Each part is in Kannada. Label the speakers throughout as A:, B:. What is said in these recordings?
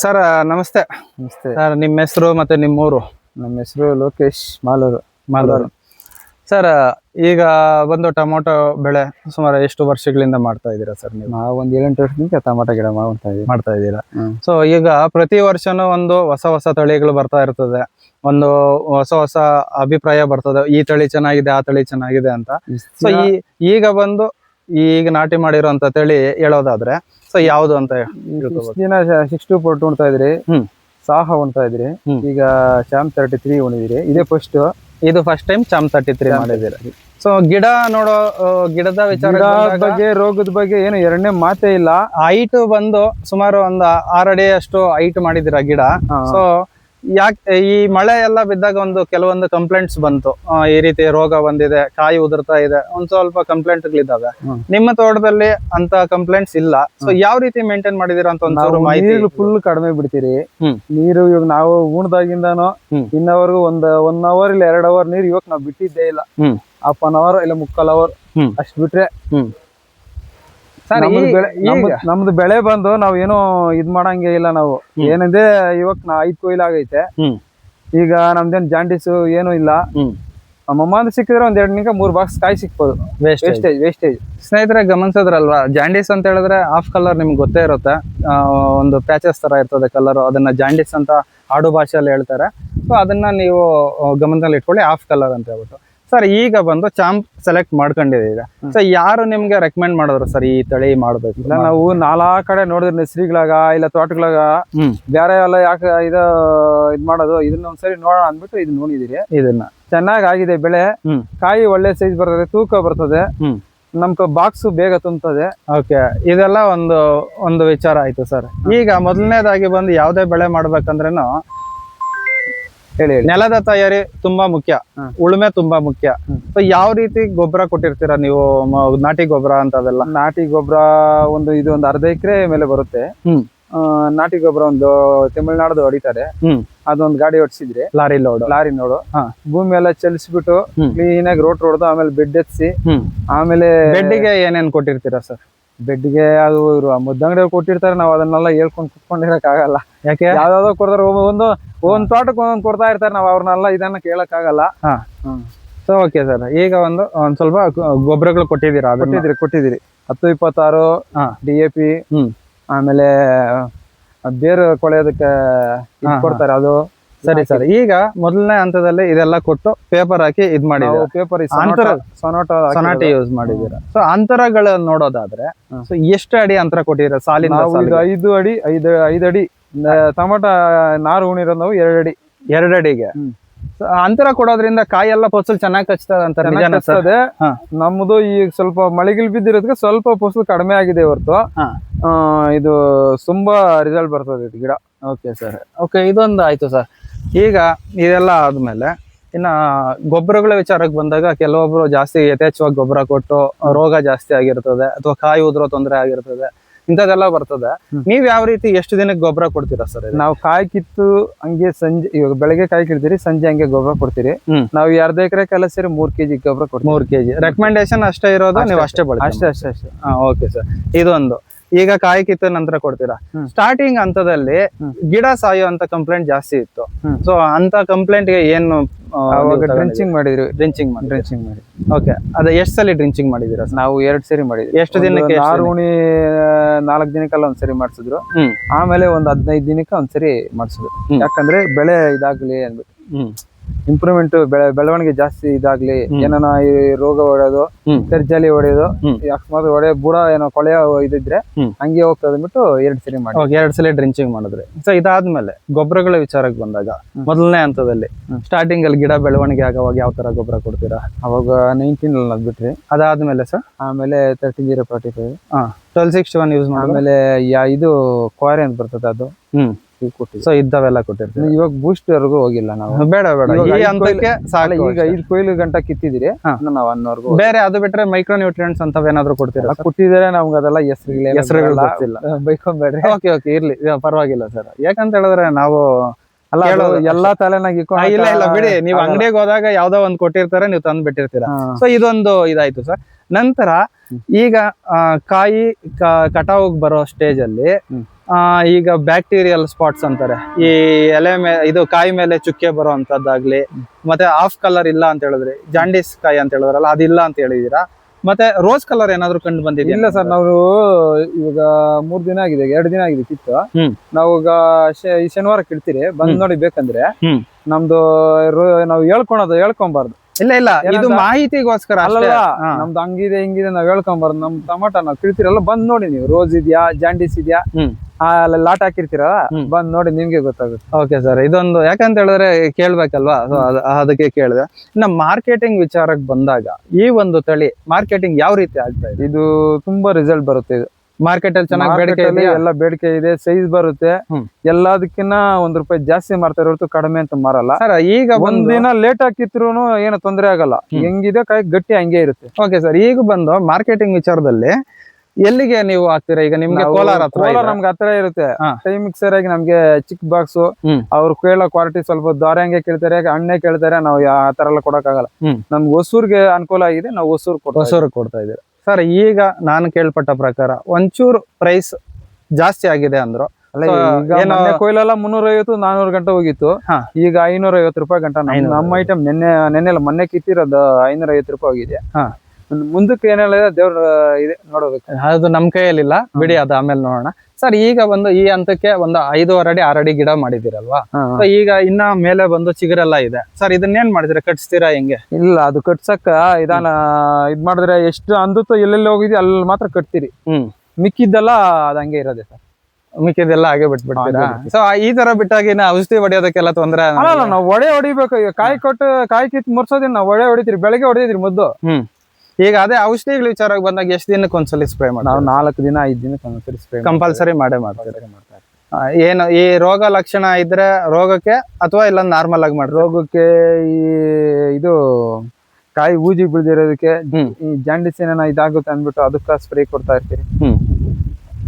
A: ಸರ್ ನಮಸ್ತೆ.
B: ನಮಸ್ತೆ.
A: ಸರ್ ನಿಮ್ಮ ಹೆಸರು ಮತ್ತೆ ನಿಮ್ಮ ಊರು
B: ನಮ್ಮ ಹೆಸರು ಲೋಕೇಶ್ ಮಾಲೂರು.
A: ಮಾಲೂರು. ಸರ್ ಈಗ ಬಂದು ಟೊಮೊಟೊ ಬೆಳೆ ಸುಮಾರು ಎಷ್ಟು ವರ್ಷಗಳಿಂದ ಮಾಡ್ತಾ ಇದ್ದೀರಾ ಸರ್ ನೀವು?
B: ನಾವು ಒಂದು ಏಳೆಂಟು ವರ್ಷದಿಂದ ಟೊಮೊಟೊ ಗಿಡ ಮಾಡ್ತಾ
A: ಮಾಡ್ತಾ ಇದ್ದೀರಾ. ಸೊ ಈಗ ಪ್ರತಿ ವರ್ಷನೂ ಒಂದು ಹೊಸ ಹೊಸ ತಳಿಗಳು ಬರ್ತಾ ಇರ್ತದೆ. ಒಂದು ಹೊಸ ಹೊಸ ಅಭಿಪ್ರಾಯ ಬರ್ತದೆ. ಈ ತಳಿ ಚೆನ್ನಾಗಿದೆ ಆ ತಳಿ ಚೆನ್ನಾಗಿದೆ ಅಂತ. ಸೊ ಈ ಈಗ ಬಂದು ಈಗ ನಾಟಿ ಮಾಡಿರೋಂತ ಹೇಳಿ ಹೇಳೋದಾದ್ರೆ ಸೊ ಯಾವ್ದು ಅಂತ
B: ದಿನ ಸಿಕ್ಸ್ ಟು ಫೋರ್ ಉಣ್ತಾ ಇದ್ರಿ. ಸಾಹ ಉಣ್ತಾ ಇದ್ರಿ. ಈಗ ಶ್ಯಾಮ್ ತರ್ಟಿ ತ್ರೀ ಉಣಿದಿರಿ. ಇದೇ ಫಸ್ಟ್
A: ಇದು ಫಸ್ಟ್ ಟೈಮ್ ಚಾಮ್ ತರ್ಟಿ ತ್ರೀ ಮಾಡಿದಿರ ಸೊ ಗಿಡ ನೋಡೋ ಗಿಡದ ವಿಚಾರ
B: ಬಗ್ಗೆ ರೋಗದ ಬಗ್ಗೆ ಏನು ಎರಡನೇ ಮಾತೇ ಇಲ್ಲ.
A: ಹೈಟ್ ಬಂದು ಸುಮಾರು ಒಂದು ಆರಡಿ ಅಷ್ಟು ಹೈಟ್ ಮಾಡಿದಿರ ಗಿಡ. ಸೊ ಯಾಕೆ ಈ ಮಳೆ ಎಲ್ಲ ಬಿದ್ದಾಗ ಒಂದು ಕೆಲವೊಂದು ಕಂಪ್ಲೇಂಟ್ಸ್ ಬಂತು. ಆ, ಈ ರೀತಿ ರೋಗ ಬಂದಿದೆ ಕಾಯಿ ಉದುರ್ತಾ ಇದೆ ಒಂದ್ ಸ್ವಲ್ಪ ಕಂಪ್ಲೇಂಟ್ಗಳಿದ್ದಾವೆ
B: ಹ್ಮ್.
A: ನಿಮ್ಮ ತೋಟದಲ್ಲಿ ಅಂತ ಕಂಪ್ಲೇಂಟ್ಸ್ ಇಲ್ಲ. ಸೊ ಯಾವ ರೀತಿ ಮೇಂಟೈನ್ ಮಾಡಿದಿರ ಅಂತ ಒಂದು ಮಾಹಿತಿ
B: ನೀರು ಫುಲ್ ಕಡಿಮೆ ಬಿಡ್ತೀರಿ.
A: ಹ್ಮ್.
B: ನೀರು ಇವಾಗ ನಾವು ಉಣ್ದಾಗಿಂದಾನು
A: ಹ್ಮ್.
B: ಇನ್ನವರೆಗೂ ಒಂದ್ ಒನ್ ಅವರ್ ಇಲ್ಲ ಎರಡ್ ಅವರ್ ನೀರು ಇವಾಗ ನಾವು ಬಿಟ್ಟಿದ್ದೇ ಇಲ್ಲ.
A: ಹ್ಮ್.
B: ಹಾಫ್ ಅನ್ ಅವರ್ ಇಲ್ಲ ಮುಕ್ಕಾಲ್ ಅವರ್
A: ಹ್ಮ್.
B: ಅಷ್ಟ್ ಬಿಟ್ರೆ
A: ಹ್ಮ್. ಸರ್
B: ನಮ್ದು ಬೆಳೆ ಬಂದು ನಾವ್ ಏನು ಇದ್ ಮಾಡಂಗೆ ಇಲ್ಲ ನಾವು. ಏನಂದ್ರೆ ಇವಾಗ ನಾ ಐದ್ ಕೊಯ್ಲು ಆಗೈತೆ. ಈಗ ನಮ್ದೇನ್ ಜಾಂಡಿಸ್ ಏನು ಇಲ್ಲ.
A: ನಮ್ಮಮ್ಮ
B: ಮಮ್ಮಂದ್ ಸಿಕ್ಕಿದ್ರೆ ಒಂದ್ ಎರಡ್ ನಿಮಿಷ ಮೂರ್ ಬಾಕ್ಸ್ ಕಾಯಿ ಸಿಕ್ಬೋದು. ವೇಸ್ಟೇಜ್ ವೇಸ್ಟೇಜ್
A: ಸ್ನೇಹಿತರೆ ಗಮನಿಸಿದ್ರಲ್ವಾ? ಜಾಂಡಿಸ್ ಅಂತ ಹೇಳಿದ್ರೆ ಆಫ್ ಕಲರ್ ನಿಮ್ಗೆ ಗೊತ್ತೇ ಇರುತ್ತೆ. ಒಂದು ಪ್ಯಾಚಸ್ ತರ ಇರ್ತದೆ ಕಲರ್ ಅದನ್ನ ಜಾಂಡಿಸ್ ಅಂತ ಆಡು ಭಾಷೆಯಲ್ಲಿ ಹೇಳ್ತಾರೆ. ಸೊ ಅದನ್ನ ನೀವು ಗಮನದಲ್ಲಿ ಇಟ್ಕೊಳ್ಳಿ ಆಫ್ ಕಲರ್ ಅಂತ ಹೇಳ್ಬಿಟ್ಟು. ಸರ್ ಈಗ ಬಂದು ಚಾಂಪ್ ಸೆಲೆಕ್ಟ್ ಮಾಡ್ಕೊಂಡಿದ್ದೀರಾ ಸೊ ಯಾರು ನಿಮ್ಗೆ ರೆಕಮೆಂಡ್ ಮಾಡಿದ್ರು ಸರ್ ಈ ತಳಿ ಮಾಡ್ಬೇಕು
B: ಇಲ್ಲ ನಾವು ನಾಲಾ ಕಡೆ ನೋಡಿದ್ರೆ ನೆಸರಿಗಳಾಗ ಇಲ್ಲ ತೋಟಗಳಾಗ ಬೇರೆ ಎಲ್ಲ ಯಾಕೆ ಇದು ಇದ್ ಮಾಡೋದು ಇದನ್ನ ಒಂದ್ಸರಿ ನೋಡೋಣ ಅಂದ್ಬಿಟ್ಟು ಇದನ್ನ ನೋಡಿದಿರಿ.
A: ಇದನ್ನ.
B: ಚೆನ್ನಾಗ್ ಆಗಿದೆ ಬೆಳೆ ಕಾಯಿ ಒಳ್ಳೆ ಸೈಜ್ ಬರ್ತದೆ ತೂಕ ಬರ್ತದೆ. ನಮ್ಗೆ ಬಾಕ್ಸ್ ಬೇಗ ತುಂಬುತ್ತದೆ
A: ಓಕೆ. ಇದೆಲ್ಲ ಒಂದು ಒಂದು ವಿಚಾರ ಆಯ್ತು ಸರ್. ಈಗ ಮೊದಲನೇದಾಗಿ ಬಂದು ಯಾವ್ದೇ ಬೆಳೆ ಮಾಡ್ಬೇಕಂದ್ರೇನು
B: ಹೇಳಿ
A: ನೆಲದ ತಯಾರಿ ತುಂಬಾ ಮುಖ್ಯ. ಉಳುಮೆ ತುಂಬಾ ಮುಖ್ಯ. ಸೊ ಯಾವ ರೀತಿ ಗೊಬ್ಬರ ಕೊಟ್ಟಿರ್ತೀರಾ ನೀವು? ನಾಟಿ ಗೊಬ್ಬರ ಅಂತವೆಲ್ಲ
B: ನಾಟಿ ಗೊಬ್ಬರ ಒಂದು ಇದು ಒಂದು ಅರ್ಧ ಎಕರೆ ಮೇಲೆ ಬರುತ್ತೆ. ನಾಟಿ ಗೊಬ್ಬರ ಒಂದು ತಮಿಳ್ನಾಡು ಹೊಡಿತಾರೆ. ಅದೊಂದು ಗಾಡಿ ಹೊಡ್ಸಿದ್ರೆ
A: ಲಾರಿ ಲೋಡ್.
B: ಲಾರಿ ನೋಡು ಭೂಮಿ ಎಲ್ಲ ಚಲಿಸ್ಬಿಟ್ಟು. ಕ್ಲೀನ್ ಆಗಿ ರೋಟ್ ಹೊಡೆದು ಆಮೇಲೆ ಬೆಡ್ ಎತ್ಸಿ ಆಮೇಲೆ
A: ಬೆಡ್ಗೆ ಏನೇನ್ ಕೊಟ್ಟಿರ್ತೀರಾ ಸರ್?
B: ಬೆಡ್ಗೆ ಅದು ಇವ್ರು ಮುದ್ದಂಗಡಿ ಕೊಟ್ಟಿರ್ತಾರೆ ನಾವು ಅದನ್ನೆಲ್ಲ ಹೇಳ್ಕೊಂಡು ಕುತ್ಕೊಂಡಿರಕ್ ಆಗಲ್ಲ
A: ಯಾಕೆ?
B: ಯಾವ್ದಾದ್ರು ಕೊಡ್ತಾರೆ ಒಂದು ಒಂದ್ ತೋಟಕ್ಕೆ ಒಂದೊಂದು ಕೊಡ್ತಾ ಇರ್ತಾರೆ ನಾವು ಅವ್ರನ್ನೆಲ್ಲ ಇದನ್ನ ಕೇಳಕ್ ಆಗಲ್ಲ
A: ಸೊ ಓಕೆ ಸರ್ ಈಗ ಒಂದು ಒಂದ್ ಸ್ವಲ್ಪ ಗೊಬ್ಬರಗಳು ಕೊಟ್ಟಿದ್ದೀರಾ
B: ಕೊಟ್ಟಿದ್ರಿ ಕೊಟ್ಟಿದ್ರಿ ಹತ್ತು ಇಪ್ಪತ್ತಾರು ಡಿ ಎ ಪಿ
A: ಹ್ಮ್.
B: ಆಮೇಲೆ ಬೇರು ಕೊಳೆಯೋದಕ್ಕೆ. ಕೊಡ್ತಾರೆ ಅದು.
A: ಸರಿ ಸರಿ. ಈಗ ಮೊದಲನೇ ಹಂತದಲ್ಲಿ ಇದೆಲ್ಲ ಕೊಟ್ಟು ಪೇಪರ್ ಹಾಕಿ ಇದ್ ಮಾಡಿದ್ದೀರಾ?
B: ಪೇಪರ್ ಸೊನಾಟ
A: ಯೂಸ್ ಮಾಡಿದೀರಾ ಸೊ ಅಂತರಗಳ ನೋಡೋದಾದ್ರೆ. ಸೊ ಎಷ್ಟು ಅಡಿ ಅಂತರ ಕೊಟ್ಟಿರ ಸಾಲಿನ
B: ಐದು ಅಡಿ ಐದು ಐದು ಅಡಿ. ಟೊಮೊಟೊ ನಾರು ಉಣಿರೋದವು ನಾವು ಎರಡಡಿಗೆ ಅಡಿ.
A: ಎರಡು ಅಡಿಗೆ.
B: ಹ್ಮ್.
A: ಅಂತರ ಕೊಡೋದ್ರಿಂದ ಕಾಯಿ ಎಲ್ಲ ಫಸಲು ಚೆನ್ನಾಗಿ ಕಚ್ತದೆ ಅಂತ. ಹಾ.
B: ನಮ್ದು ಈಗ ಸ್ವಲ್ಪ ಮಳೆಗಿಲ್ ಬಿದ್ದಿರೋದಕ್ಕೆ ಸ್ವಲ್ಪ ಫಸಲು ಕಡಿಮೆ ಆಗಿದೆ ಹೊರತು. ಆ, ಇದು ತುಂಬಾ ರಿಸಲ್ಟ್ ಬರ್ತದೆ ಗಿಡ.
A: ಓಕೆ ಸರ್ ಓಕೆ ಇದೊಂದು ಆಯ್ತು ಸರ್ ಈಗ ಇದೆಲ್ಲ ಆದಮೇಲೆ ಇನ್ನ ಗೊಬ್ಬರಗಳ ವಿಚಾರಕ್ಕೆ ಬಂದಾಗ ಕೆಲವೊಬ್ರು ಜಾಸ್ತಿ ಯಥೇಚ್ಛವಾಗಿ ಗೊಬ್ಬರ ಕೊಟ್ಟು ರೋಗ ಜಾಸ್ತಿ ಆಗಿರ್ತದೆ ಅಥವಾ ಕಾಯಿ ಉದ್ರೋ ತೊಂದರೆ ಆಗಿರ್ತದೆ ಇಂಥದ್ದೆಲ್ಲ ಬರ್ತದೆ. ನೀವ್ ಯಾವ ರೀತಿ ಎಷ್ಟು ದಿನಕ್ಕೆ ಗೊಬ್ಬರ ಕೊಡ್ತೀರಾ ಸರ್
B: ನಾವು ಕಾಯಿ ಕಿತ್ತು ಹಂಗೆ ಸಂಜೆ ಇವಾಗ ಬೆಳಗ್ಗೆ ಕಾಯಿ ಕಿಡ್ತೀರಿ ಸಂಜೆ ಹಂಗೆ ಗೊಬ್ಬರ ಕೊಡ್ತೀರಿ. ನಾವು ಎರಡ್ ಎಕರೆ ಕಲಸಿರಿ ಸೇರಿ ಮೂರ್ ಕೆಜಿ ಗೊಬ್ಬರ ಕೊಡ್ತೀವಿ.
A: ಮೂರ್ ಕೆಜಿ. ರೆಕಮೆಂಡೇಶನ್ ಅಷ್ಟೇ ಇರೋದು ನೀವು ಅಷ್ಟೇ ಬಳಸಿ
B: ಅಷ್ಟೇ ಅಷ್ಟೇ ಅಷ್ಟೇ.
A: ಓಕೆ ಸರ್ ಇದೊಂದು. ಈಗ ಕಾಯಿ ಕಿತ್ತ ನಂತರ ಕೊಡ್ತೀರಾ? ಸ್ಟಾರ್ಟಿಂಗ್ ಹಂತದಲ್ಲಿ ಗಿಡ ಸಾಯೋ ಅಂತ ಕಂಪ್ಲೇಂಟ್ ಜಾಸ್ತಿ ಇತ್ತು. ಸೊ ಅಂತ ಕಂಪ್ಲೇಂಟ್ಗೆ ಏನು
B: ಡ್ರಿಂಚಿಂಗ್ ಡ್ರೆಂಚಿಂಗ್ ಮಾಡಿದ್ರಿ.
A: ಡ್ರಿಂಚಿಂಗ್ ಮಾಡಿ
B: ಡ್ರೆಂಚಿಂಗ್ ಮಾಡಿ
A: ಓಕೆ ಅದ ಎಷ್ಟು ಸಲ ಡ್ರಿಂಚಿಂಗ್ ಮಾಡಿದಿರಾ
B: ನಾವು ಎರಡ್ ಸರಿ ಮಾಡಿದ್ವಿ.
A: ಎಷ್ಟು ದಿನಕ್ಕೆ ಆರುಣಿ
B: ನಾರು ಉಣಿ ನಾಲ್ಕು ದಿನಕ್ಕೆಲ್ಲ ಒಂದ್ಸರಿ ಮಾಡಿಸಿದ್ರು. ಆಮೇಲೆ ಒಂದ್ ಹದಿನೈದು ದಿನಕ್ಕೆ ಒಂದ್ಸರಿ ಮಾಡಿಸಿದ್ರು. ಯಾಕಂದ್ರೆ ಬೆಳೆ ಇದಾಗ್ಲಿ ಅಂದ್ಬಿಟ್ಟು.
A: ಹ್ಮ್.
B: ಇಂಪ್ರೂವ್ಮೆಂಟ್ ಬೆಳೆ ಬೆಳವಣಿಗೆ ಜಾಸ್ತಿ ಇದಾಗ್ಲಿ
A: ಏನೋ
B: ಏನಾನ ಈ ರೋಗ ಹೊಡೆಯೋದು ಸರ್ಜಲಿ ಹೊಡೆಯೋದು ಅಕಸ್ಮಾತ್ ಹೊಡೆ ಬುಡ ಏನೋ ಕೊಳೆಯ ಇದಿದ್ರೆ. ಹಂಗೆ ಹೋಗ್ತದೆ ಬಿಟ್ಟು ಎರಡ್ ಸರಿ ಮಾಡಿ
A: ಎರಡ್ ಸಲ ಡ್ರಿಂಚಿಂಗ್ ಮಾಡಿದ್ರೆ. ಸೊ ಇದಾದ್ಮೇಲೆ ಗೊಬ್ಬರಗಳ ವಿಚಾರಕ್ಕೆ ಬಂದಾಗ ಮೊದಲನೇ ಹಂತದಲ್ಲಿ. ಸ್ಟಾರ್ಟಿಂಗ್ ಅಲ್ಲಿ ಗಿಡ ಬೆಳವಣಿಗೆ ಆಗುವಾಗ ಯಾವ ತರ ಗೊಬ್ಬರ ಕೊಡ್ತೀರಾ?
B: ಅವಾಗ ನೈನ್ಟೀನ್ ಅಲ್ಲಿ ಬಿಟ್ರಿ
A: ಅದಾದ್ಮೇಲೆ ಸರ್
B: ಆಮೇಲೆ thirty zero forty five
A: twelve sixty one use ಮಾಡಿ
B: ಆಮೇಲೆ ಇದು ಕ್ವಾರಿ ಅಂತ ಬರ್ತದೆ ಅದು.
A: ಹ್ಮ್. ಸೊ ಇದ್ದಾವೆಲ್ಲ ಕೊಟ್ಟಿರ್ತೀವಿ
B: ಇವಾಗ ಬೂಸ್ಟ್ ವರೆಗೂ ಹೋಗಿಲ್ಲ ನಾವು.
A: ಬೇಡ ಬೇಡ. ಈ ಹಂತಕ್ಕೆ
B: ಅಲ್ಲ, ಈಗ ಐದು ಕೊಯ್ಲು ಗಂಟ ಕಿತ್ತಿದಿರಿ. ನಾವು ಅನ್ನೋರ್ಗು
A: ಬೇರೆ ಅದು ಬಿಟ್ರೆ ಮೈಕ್ರೋ ನ್ಯೂಟ್ರಿಯೆಂಟ್ಸ್ ಅಂತವೇನಾದ್ರು ಕೊಡ್ತೀರಾ
B: ಕೊಟ್ಟಿದ್ರೆ ನಮ್ಗೆ ಅದೆಲ್ಲ ಹೆಸರುಗಳ
A: ಹೆಸರುಗಳು ಗೊತ್ತಿಲ್ಲ.
B: ಬೈಕೊಂಬೇಡ್ರಿ.
A: ಓಕೆ ಓಕೆ ಇರ್ಲಿ. ಪರವಾಗಿಲ್ಲ ಸರ್. ಯಾಕಂತ ಹೇಳಿದ್ರೆ ನಾವು
B: ಅಲ್ಲ ಎಲ್ಲಾ ತಲೆನಾಗ
A: ಇಲ್ಲ ಇಲ್ಲ ಬಿಡಿ. ನೀವು ಅಂಗಡಿಗೆ ಹೋದಾಗ ಯಾವ್ದೋ ಒಂದ್ ಕೊಟ್ಟಿರ್ತಾರೆ ನೀವು ತಂದ್ ಬಿಟ್ಟಿರ್ತೀರಾ. ಸೊ ಇದೊಂದು ಇದಾಯ್ತು ಸರ್. ನಂತರ ಈಗ ಕಾಯಿ ಕಟಾವ್ ಬರೋ ಸ್ಟೇಜ್ ಅಲ್ಲಿ ಈಗ ಬ್ಯಾಕ್ಟೀರಿಯಲ್ ಸ್ಪಾಟ್ಸ್ ಅಂತಾರೆ. ಈ ಎಲೆ ಮೇಲೆ ಇದು ಕಾಯಿ ಮೇಲೆ ಚುಕ್ಕೆ ಬರುವಂತದ್ದಾಗ್ಲಿ ಮತ್ತೆ ಆಫ್ ಕಲರ್ ಇಲ್ಲ ಅಂತ ಹೇಳಿದ್ರಿ ಜಾಂಡಿಸ್ ಕಾಯಿ ಅಂತ ಹೇಳಿದ್ರಲ್ಲ ಅದಿಲ್ಲ ಅಂತ ಹೇಳಿದೀರಾ? ಮತ್ತೆ ರೋಸ್ ಕಲರ್ ಏನಾದ್ರು ಕಂಡು ಬಂದಿದೆಯಾ?
B: ಇಲ್ಲ ಸರ್ ನಾವು ಇವಾಗ ಮೂರ್ ದಿನ ಆಗಿದೆ ಎರಡು ದಿನ ಆಗಿದೆ ಕಿತ್ತು. ನಾವು ಈಗ ಈ ಶನಿವಾರ ಕಿಡ್ತೀರಿ ಬಂದ್ ನೋಡಿ ಬೇಕಂದ್ರೆ. ನಮ್ದು ನಾವು ಹೇಳ್ಕೊಳೋದು ಹೇಳ್ಕೊಂಬಾರ್ದು.
A: ಇಲ್ಲ ಇಲ್ಲ ಇದು ಮಾಹಿತಿಗೋಸ್ಕರ ಅಲ್ಲ
B: ಅಲ್ಲಲ್ಲ. ನಮ್ದು ಹಂಗಿದೆ ಹಿಂಗಿದೆ ನಾವ್ ಹೇಳ್ಕೊಂಬಾರ್ದು. ನಮ್ ಟಮಾಟ ನಾವ್ ಕಿಡ್ತಿರಲ್ಲ ಬಂದ್ ನೋಡಿ ನೀವು. ರೋಸ್ ಇದ್ಯಾ ಜಾಂಡಿಸ್ ಇದೆಯಾ? ಲಾಟ್ ಹಾಕಿರ್ತೀರ. ಬಂದ್ ನೋಡಿ ನಿಮ್ಗೆ ಗೊತ್ತಾಗುತ್ತೆ.
A: ಓಕೆ ಸರ್ ಇದೊಂದು ಯಾಕಂತ ಹೇಳಿದ್ರೆ ಕೇಳ್ಬೇಕಲ್ವಾ? ಅದಕ್ಕೆ ಕೇಳಿದೆ. ಇನ್ನ ಮಾರ್ಕೆಟಿಂಗ್ ವಿಚಾರಕ್ಕೆ ಬಂದಾಗ ಈ ಒಂದು ತಳಿ ಮಾರ್ಕೆಟಿಂಗ್ ಯಾವ ರೀತಿ ಆಗ್ತಾ ಇದೆ?
B: ಇದು ತುಂಬಾ ರಿಸಲ್ಟ್ ಬರುತ್ತೆ ಇದು.
A: ಮಾರ್ಕೆಟ್ ಅಲ್ಲಿ ಚೆನ್ನಾಗಿ ಬೇಡಿಕೆ ಇದೆ
B: ಎಲ್ಲ ಬೇಡಿಕೆ ಇದೆ ಸೈಜ್ ಬರುತ್ತೆ. ಎಲ್ಲದಕ್ಕಿನ್ನ ಒಂದ್ ರೂಪಾಯಿ ಜಾಸ್ತಿ ಮಾರ್ತಾರೆ ಹೊರತು ಕಡಿಮೆ ಅಂತ ಮಾರಲ್ಲ.
A: ಸರ್ ಈಗ
B: ಒಂದಿನ ಲೇಟ್ ಹಾಕಿತ್ರು ಏನು ತೊಂದರೆ ಆಗಲ್ಲ. ಹೆಂಗಿದೆ ಕೈ ಗಟ್ಟಿ ಹಂಗೆ ಇರುತ್ತೆ.
A: ಓಕೆ ಸರ್ ಈಗ ಬಂದು ಮಾರ್ಕೆಟಿಂಗ್ ವಿಚಾರದಲ್ಲಿ ಎಲ್ಲಿಗೆ ನೀವು ಹಾಕ್ತೀರಾ? ಈಗ ನಿಮ್ಗೆ ಕೋಲಾರ
B: ಕೋಲಾರ. ನಮ್ಗೆ ಹತ್ರ ಇರುತ್ತೆ.
A: ಟೈಮ್
B: ಮಿಕ್ಸರ್ ಆಗಿ ನಮ್ಗೆ ಚಿಕ್ಕ ಬಾಕ್ಸ್. ಅವ್ರು ಕೇಳೋ ಕ್ವಾಲಿಟಿ ಸ್ವಲ್ಪ ದಾರ್ಯಾಂಗೆ ಕೇಳ್ತಾರೆ ಹಣ್ಣೆ ಕೇಳ್ತಾರೆ ನಾವು ಆ ತರ ಎಲ್ಲ ಕೊಡಕ್ಕಾಗಲ್ಲ.
A: ಆಗಲ್ಲ
B: ನಮ್ಗೆ ಹೊಸೂರ್ಗೆ ಅನುಕೂಲ ಆಗಿದೆ ನಾವು ಹೊಸೂರ್
A: ಹೊಸೂರ್ ಕೊಡ್ತಾ ಇದ್ದೀರಾ? ಸರ್ ಈಗ ನಾನು ಕೇಳ್ಪಟ್ಟ ಪ್ರಕಾರ ಒಂಚೂರು ಪ್ರೈಸ್ ಜಾಸ್ತಿ ಆಗಿದೆ ಅಂದ್ರು.
B: ಕೊಯ್ಲೆಲ್ಲ ಮುನ್ನೂರ ಐವತ್ತು ನಾನೂರು ಗಂಟೆ ಹೋಗಿತ್ತು. ಈಗ ಐನೂರ ಐವತ್ತು ರೂಪಾಯಿ ಗಂಟೆ ನಮ್-
A: 550
B: ನಮ್ಮ ಐಟಮ್ ನೆನ್ನೆ ನಿನ್ನೆಲ್ಲ ಮೊನ್ನೆ ಕಿತ್ತಿರೋದು ಐನೂರ ಐವತ್ತು ರೂಪಾಯಿ ಹೋಗಿದೆ. ಮುಂದಕ್ಕೆ ಏನೆಲ್ಲ ಇದೆ ದೇವ್ರ ಇದೆ ನೋಡಬೇಕು.
A: ಅದು ನಮ್ ಕೈಯಲ್ಲಿಲ್ಲ. ಬಿಡಿ ಅದು ಆಮೇಲೆ ನೋಡೋಣ. ಸರ್ ಈಗ ಒಂದು ಈ ಹಂತಕ್ಕೆ ಒಂದು ಐದೂವರೆ ಅಡಿ ಆರಡಿ ಅಡಿ ಗಿಡ ಮಾಡಿದಿರಲ್ವಾ ಈಗ ಇನ್ನ ಮೇಲೆ ಬಂದು ಚಿಗುರೆಲ್ಲ ಇದೆ. ಸರ್ ಇದನ್ನೇನ್ ಮಾಡಿದ್ರೆ? ಕಟ್ಸ್ತೀರಾ ಹೆಂಗೆ?
B: ಇಲ್ಲ ಅದು ಕಟ್ಸಕ್ಕ ಇದಾನ ಇದ್ ಮಾಡಿದ್ರೆ ಎಷ್ಟು ಅಂದುತ್ತೋ ಎಲ್ಲೆಲ್ಲಿ ಹೋಗಿದ್ವಿ ಅಲ್ಲಿ ಮಾತ್ರ ಕಟ್ತೀರಿ.
A: ಹ್ಮ್.
B: ಮಿಕ್ಕಿದ್ದೆಲ್ಲ ಅದಂಗೆ ಹಂಗೆ ಇರೋದೆ ಸರ್.
A: ಮಿಕ್ಕಿದೆಲ್ಲ ಹಾಗೆ ಬಿಟ್ಬಿಡ್ತೀರಾ? ಸೊ ಈ ತರ ಬಿಟ್ಟಾಗಿನ ಔಷಧಿ ಹೊಡೆಯೋದಕ್ಕೆಲ್ಲ ತೊಂದ್ರೆ
B: ಅಲ್ಲ ನಾವು ಒಡೆ ಹೊಡಿಬೇಕು. ಕಾಯಿ ಕೊಟ್ಟು ಕಾಯಿ ಕಿತ್ ಮುರ್ಸೋದಿನ ನಾವು ಒಡೆ ಹೊಡಿತೀರಿ. ಬೆಳಗ್ಗೆ ಹೊಡಿತೀರಿ ಮುದ್ದು.
A: ಹ್ಮ್. ಈಗ ಅದೇ ಔಷಧಿಗಳ ವಿಚಾರಕ್ಕೆ ಬಂದಾಗ ಎಷ್ಟು ದಿನಕ್ಕೆ ಒಂದ್ಸಲಿ ಸ್ಪ್ರೇ ಮಾಡಿ
B: ನಾವು ನಾಲ್ಕು ದಿನ ಐದು ದಿನಕ್ಕೆ ಒಂದ್ಸರಿ ಸ್ಪ್ರೇ
A: ಕಂಪಲ್ಸರಿ ಮಾಡೇ ಮಾಡ್ತಾರೆ ಏನು ಈ ರೋಗ ಲಕ್ಷಣ ಇದ್ರೆ ರೋಗಕ್ಕೆ ಅಥವಾ ಇಲ್ಲ ನಾರ್ಮಲ್ ಆಗಿ ಮಾಡಿ
B: ರೋಗಕ್ಕೆ ಈ ಇದು ಕಾಯಿ ಊಜಿ ಬಿಳ್ದಿರೋದಕ್ಕೆ. ಈ ಜಾಂಡಿಸ್ ಏನಾನ ಇದಾಗುತ್ತೆ ಅಂದ್ಬಿಟ್ಟು ಅದಕ್ಕೆ ಸ್ಪ್ರೇ ಕೊಡ್ತಾ ಇರ್ತೀರಿ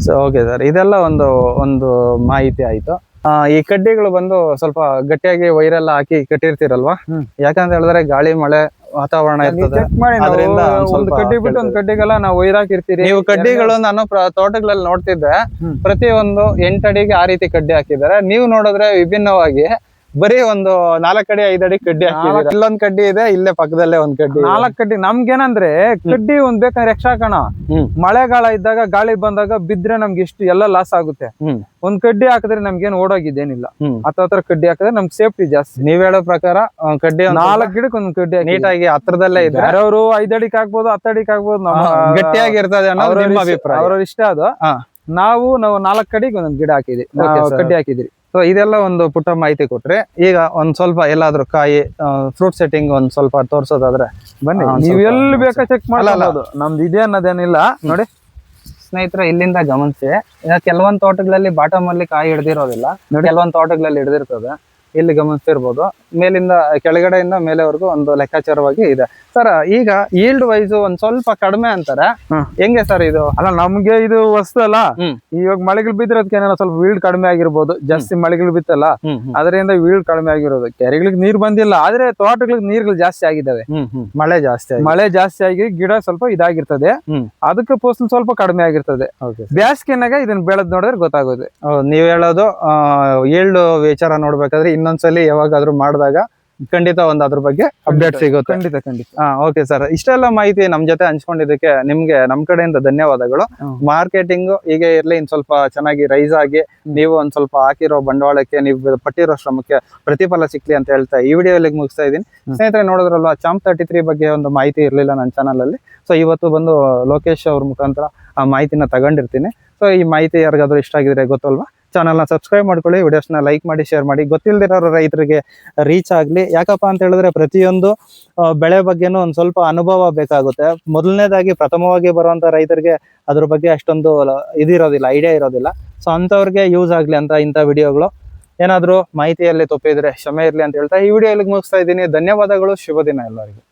A: ಸೊ ಓಕೆ ಸರ್ ಇದೆಲ್ಲ ಒಂದು ಒಂದು ಮಾಹಿತಿ ಆಯ್ತು. ಆ, ಈ ಕಡ್ಡಿಗಳು ಬಂದು ಸ್ವಲ್ಪ ಗಟ್ಟಿಯಾಗಿ ವೈರೆಲ್ಲ ಹಾಕಿ ಕಟ್ಟಿರ್ತೀರಲ್ವಾ? ಯಾಕಂತ ಹೇಳಿದ್ರೆ ಗಾಳಿ ಮಳೆ ವಾತಾವರಣ ಇರ್ತದೆ. ಅದ್ರಿಂದ ಒಂದ್
B: ಕಡ್ಡಿ ಬಿಟ್ಟು ಒಂದು ಕಡ್ಡಿಗೆಲ್ಲ ನಾವು ಒಯ್ದಾಕಿರ್ತೀರಿ
A: ನೀವು ಕಡ್ಡಿಗಳು ನಾನು ತೋಟಗಳಲ್ಲಿ ನೋಡ್ತಿದ್ದೆ. ಪ್ರತಿ ಒಂದು ಎಂಟಡಿಗೆ ಆ ರೀತಿ ಕಡ್ಡಿ ಹಾಕಿದ್ದಾರೆ. ನೀವು ನೋಡಿದ್ರೆ ವಿಭಿನ್ನವಾಗಿ ಬರೀ ಒಂದು ನಾಲ್ಕಡಿ ಐದಡಿ ಕಡ್ಡಿ ಹಾಕಿದ್ರೆ ಇಲ್ಲೊಂದ್ ಕಡ್ಡಿ ಇದೆ ಇಲ್ಲೇ ಪಕ್ಕದಲ್ಲೇ ಒಂದ್ ಕಡ್ಡಿ
B: ನಾಲ್ಕ್ ಕಡ್ಡಿ. ನಮ್ಗೇನಂದ್ರೆ ಕಡ್ಡಿ ಒಂದ್ ಬೇಕಂದ್ರೆ ಯಕ್ಷ ಕಣ ಮಳೆಗಾಲ ಇದ್ದಾಗ ಗಾಳಿ ಬಂದಾಗ ಬಿದ್ರೆ ನಮ್ಗೆ ಇಷ್ಟು ಎಲ್ಲ ಲಾಸ್ ಆಗುತ್ತೆ. ಒಂದ್ ಕಡ್ಡಿ ಹಾಕಿದ್ರೆ ನಮ್ಗೇನು ಓಡೋಗಿದ್ದೇನಿಲ್ಲ. ಹತ್ರ ಕಡ್ಡಿ ಹಾಕಿದ್ರೆ ನಮ್ಗೆ ಸೇಫ್ಟಿ ಜಾಸ್ತಿ.
A: ನೀವ್ ಹೇಳೋ ಪ್ರಕಾರ ಕಡ್ಡಿ
B: ನಾಲ್ಕ್ ಗಿಡಕ್ಕೆ ಒಂದ್ ಕಡ್ಡಿ
A: ನೀಟಾಗಿ ಹತ್ರದಲ್ಲೇ ಇದೆ
B: ಅವರು ಐದ್ ಹಾಕ್ಬೋದು ಆಗ್ಬೋದು ಹತ್ತ ಅಡಿಕ್ ಆಗ್ಬೋದು ನಮ್ಮ
A: ಗಟ್ಟಿಯಾಗಿರ್ತದೆ
B: ಇರ್ತದೆ
A: ನಿಮ್ಮ
B: ಇಷ್ಟ-
A: ಅಭಿಪ್ರಾಯ.
B: ಅವ್ರವ್ರ ಇಷ್ಟ ಅದು. ನಾವು ನಾವು ನಾಲ್ಕು ಕಡೆಗೆ ಒಂದೊಂದು ಗಿಡ ಹಾಕಿದ್ವಿ. ಕಡ್ಡಿ ಹಾಕಿದ್ರಿ
A: ಸೊ ಇದೆಲ್ಲ ಒಂದು ಪುಟ್ಟ ಮಾಹಿತಿ ಕೊಟ್ರೆ ಈಗ ಒಂದ್ ಸ್ವಲ್ಪ ಎಲ್ಲಾದ್ರೂ ಕಾಯಿ ಫ್ರೂಟ್ ಸೆಟ್ಟಿಂಗ್ ಒಂದ್ ಸ್ವಲ್ಪ ತೋರ್ಸೋದಾದ್ರೆ
B: ಬನ್ನಿ. ನೀವು ಎಲ್ಲಿ ಬೇಕಾ ಚೆಕ್
A: ಮಾಡಲ್ಲ
B: ಅದು ನಮ್ದು ಇದೆ ಅನ್ನೋದೇನಿಲ್ಲ. ನೋಡಿ.
A: ಸ್ನೇಹಿತರೆ ಇಲ್ಲಿಂದ ಗಮನಿಸಿ. ಕೆಲವೊಂದ್ ತೋಟಗಳಲ್ಲಿ ಬಾಟಮ್ ಅಲ್ಲಿ ಕಾಯಿ ಹಿಡ್ದಿರೋದಿಲ್ಲ.
B: ನೋಡಿ.
A: ಕೆಲವೊಂದ್ ತೋಟಗಳಲ್ಲಿ ಹಿಡ್ದಿರ್ತದೆ. ಇಲ್ಲಿ ಗಮನಿಸ್ತಿರ್ಬೋದು. ಮೇಲಿಂದ ಕೆಳಗಡೆಯಿಂದ ಮೇಲೆವರೆಗೂ ಒಂದು ಲೆಕ್ಕಾಚಾರವಾಗಿ ಇದೆ. ಸರ್ ಈಗ ಈಲ್ಡ್ ವೈಸ್ ಒಂದ್ ಸ್ವಲ್ಪ ಕಡಿಮೆ ಅಂತಾರೆ. ಹೆಂಗೆ ಸರ್ ಇದು?
B: ಅಲ್ಲ ನಮ್ಗೆ ಇದು ವಸ್ತು ಅಲ್ಲ. ಇವಾಗ ಮಳೆಗಳು ಬಿದ್ದಿರೋದಕ್ಕೆ ಏನಾರ ಸ್ವಲ್ಪ ವೀಲ್ಡ್ ಕಡಿಮೆ ಆಗಿರ್ಬೋದು. ಜಾಸ್ತಿ ಮಳೆಗಳು ಬಿತ್ತಲ್ಲ. ಅದರಿಂದ ವೀಲ್ಡ್ ಕಡಿಮೆ ಆಗಿರೋದು. ಕೆರೆಗಳಿಗೆ ನೀರ್ ಬಂದಿಲ್ಲ ಆದ್ರೆ ತೋಟಗಳಿಗೆ ನೀರ್ಗಳು ಜಾಸ್ತಿ ಆಗಿದ್ದಾವೆ.
A: ಮಳೆ ಜಾಸ್ತಿ
B: ಮಳೆ ಜಾಸ್ತಿ ಆಗಿ ಗಿಡ ಸ್ವಲ್ಪ ಇದಾಗಿರ್ತದೆ. ಅದಕ್ಕೆ ಪೋಸ್ಟ್ ಸ್ವಲ್ಪ ಕಡಿಮೆ ಆಗಿರ್ತದೆ.
A: ಬ್ಯಾಸ್ಕಿನಾಗ
B: ಬ್ಯಾಸ್ಗೆನಾಗ ಇದನ್ನ ಬೆಳೆದ್ ನೋಡಿದ್ರೆ ಗೊತ್ತಾಗೋದು.
A: ನೀವ್ ಹೇಳೋದು ಈಲ್ಡ್ ವಿಚಾರ ನೋಡ್ಬೇಕಾದ್ರೆ ಇನ್ನೊಂದ್ಸಲಿ ಯಾವಾಗಾದ್ರೂ ಮಾಡಿದಾಗ ಖಂಡಿತ ಒಂದ್ ಅದ್ರ ಬಗ್ಗೆ ಅಪ್ಡೇಟ್ ಸಿಗುತ್ತೆ.
B: ಖಂಡಿತ ಖಂಡಿತ.
A: ಹಾ ಓಕೆ ಸರ್ ಇಷ್ಟೆಲ್ಲ ಮಾಹಿತಿ ನಮ್ ಜೊತೆ ಹಂಚ್ಕೊಂಡಿದ್ದಕ್ಕೆ ನಿಮ್ಗೆ ನಮ್ ಕಡೆಯಿಂದ ಧನ್ಯವಾದಗಳು. ಮಾರ್ಕೆಟಿಂಗ್ ಹೀಗೆ ಇರ್ಲಿ ಇನ್ ಸ್ವಲ್ಪ ಚೆನ್ನಾಗಿ ರೈಸ್ ಆಗಿ ನೀವು ಒಂದ್ ಸ್ವಲ್ಪ ಹಾಕಿರೋ ಬಂಡವಾಳಕ್ಕೆ ನೀವು ಪಟ್ಟಿರೋ ಶ್ರಮಕ್ಕೆ ಪ್ರತಿಫಲ ಸಿಕ್ಲಿ ಅಂತ ಹೇಳ್ತಾ ಈ ವಿಡಿಯೋ ಇಲ್ಲಿಗೆ ಮುಗಿಸ್ತಾ
B: ಇದೀನಿ
A: ಸ್ನೇಹಿತರೆ ನೋಡಿದ್ರಲ್ವಾ ಚಾಂಪ್ ತರ್ಟಿ ತ್ರೀ ಬಗ್ಗೆ ಒಂದು ಮಾಹಿತಿ ಇರ್ಲಿಲ್ಲ ನನ್ನ ಚಾನಲ್ ಅಲ್ಲಿ. ಸೊ ಇವತ್ತು ಬಂದು ಲೋಕೇಶ್ ಅವ್ರ ಮುಖಾಂತರ ಆ ಮಾಹಿತಿನ ತಗೊಂಡಿರ್ತೀನಿ. ಸೊ ಈ ಮಾಹಿತಿ ಯಾರಿಗಾದ್ರೂ ಇಷ್ಟ ಆಗಿದ್ರೆ ಗೊತ್ತಲ್ವಾ? ಚಾನಲ್ನ ಸಬ್ಸ್ಕ್ರೈಬ್ ಮಾಡ್ಕೊಳ್ಳಿ ವಿಡಿಯೋಸ್ನ ಲೈಕ್ ಮಾಡಿ ಶೇರ್ ಮಾಡಿ. ಗೊತ್ತಿಲ್ಲದಿರೋ ರೈತರಿಗೆ ರೀಚ್ ಆಗಲಿ. ಯಾಕಪ್ಪ ಅಂತ ಹೇಳಿದ್ರೆ ಪ್ರತಿಯೊಂದು ಬೆಳೆ ಬಗ್ಗೆನೂ ಒಂದು ಸ್ವಲ್ಪ ಅನುಭವ ಬೇಕಾಗುತ್ತೆ. ಮೊದಲನೇದಾಗಿ ಪ್ರಥಮವಾಗಿ ಬರುವಂಥ ರೈತರಿಗೆ ಅದ್ರ ಬಗ್ಗೆ ಅಷ್ಟೊಂದು ಇದಿರೋದಿಲ್ಲ ಐಡಿಯಾ ಇರೋದಿಲ್ಲ. ಸೊ ಅಂಥವ್ರಿಗೆ ಯೂಸ್ ಆಗಲಿ ಅಂತ ಇಂಥ ವಿಡಿಯೋಗಳು ಏನಾದರೂ ಮಾಹಿತಿಯಲ್ಲಿ ತಪ್ಪಿದ್ರೆ ಕ್ಷಮೆ ಇರಲಿ ಅಂತ ಹೇಳ್ತಾ ಈ ವಿಡಿಯೋ ಇಲ್ಲಿಗೆ ಮುಗಿಸ್ತಾ ಇದ್ದೀನಿ. ಧನ್ಯವಾದಗಳು. ಶುಭ ದಿನ ಎಲ್ಲರಿಗೂ.